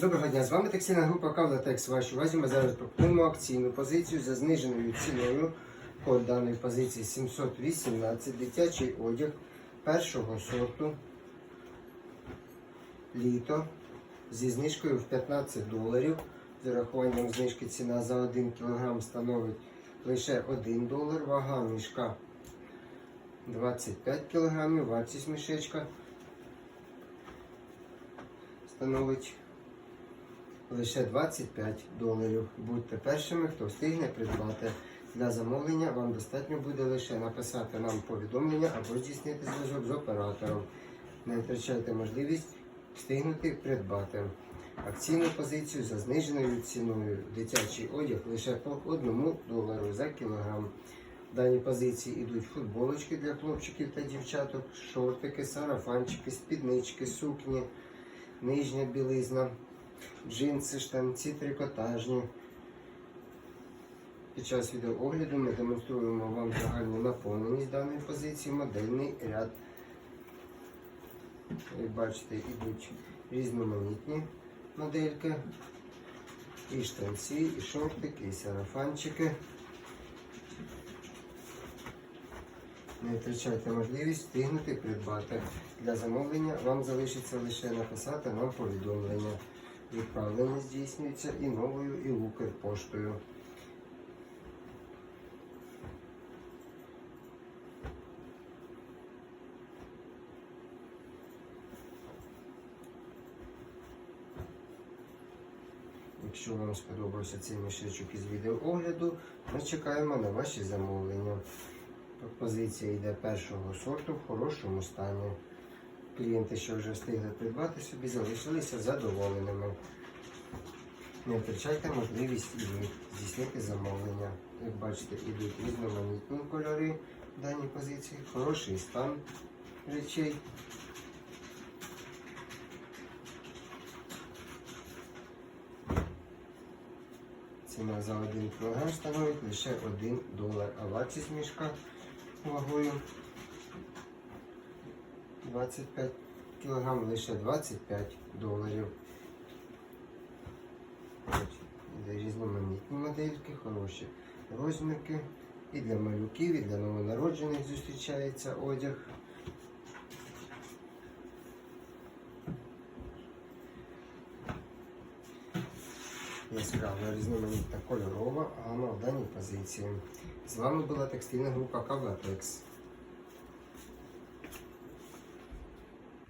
Доброго дня, з вами текстильна група Кавлатекс. Вашій увазі ми зараз пропонуємо акційну позицію за зниженою ціною. Код даної позиції 718 дитячий одяг першого сорту літо зі знижкою в 15 доларів. З урахуванням знижки ціна за 1 кг становить лише 1 долар. Вага мішка 25 кг, вартість мішечка становить лише 25 доларів. Будьте першими, хто встигне придбати. Для замовлення вам достатньо буде лише написати нам повідомлення або здійснити зв'язок з оператором. Не втрачайте можливість встигнути придбати. Акційну позицію за зниженою ціною дитячий одяг лише по 1 долару за кілограм. В даній позиції йдуть футболочки для хлопчиків та дівчаток, шортики, сарафанчики, спіднички, сукні, нижня білизна, джинси, штанці, трикотажні. Під час відеоогляду ми демонструємо вам загальну наповненість даної позиції, модельний ряд. Як бачите, йдуть різноманітні модельки. І штанці, і шортики, і сарафанчики. Не втрачайте можливість встигнути придбати. Для замовлення вам залишиться лише написати нам повідомлення. Відправлення здійснюється і новою, і Укрпоштою. Якщо вам сподобався цей мішечок із відеоогляду, ми чекаємо на ваші замовлення. Пропозиція йде першого сорту в хорошому стані. Клієнти, що вже встигли придбати собі, залишилися задоволеними. Не втрачайте можливість і здійснити замовлення. Як бачите, ідуть різноманітні кольори в даній позиції, хороший стан речей. Ціна за 1 кг становить лише 1 долар, а вартість мішка вагою 25 кг лише 25 доларів. Різноманітні модельки, хороші розмірки. І для малюків, і для новонароджених зустрічається одяг. Яскрава різноманітна кольорова гама в даній позиції. З вами була текстильна група Кавлатекс.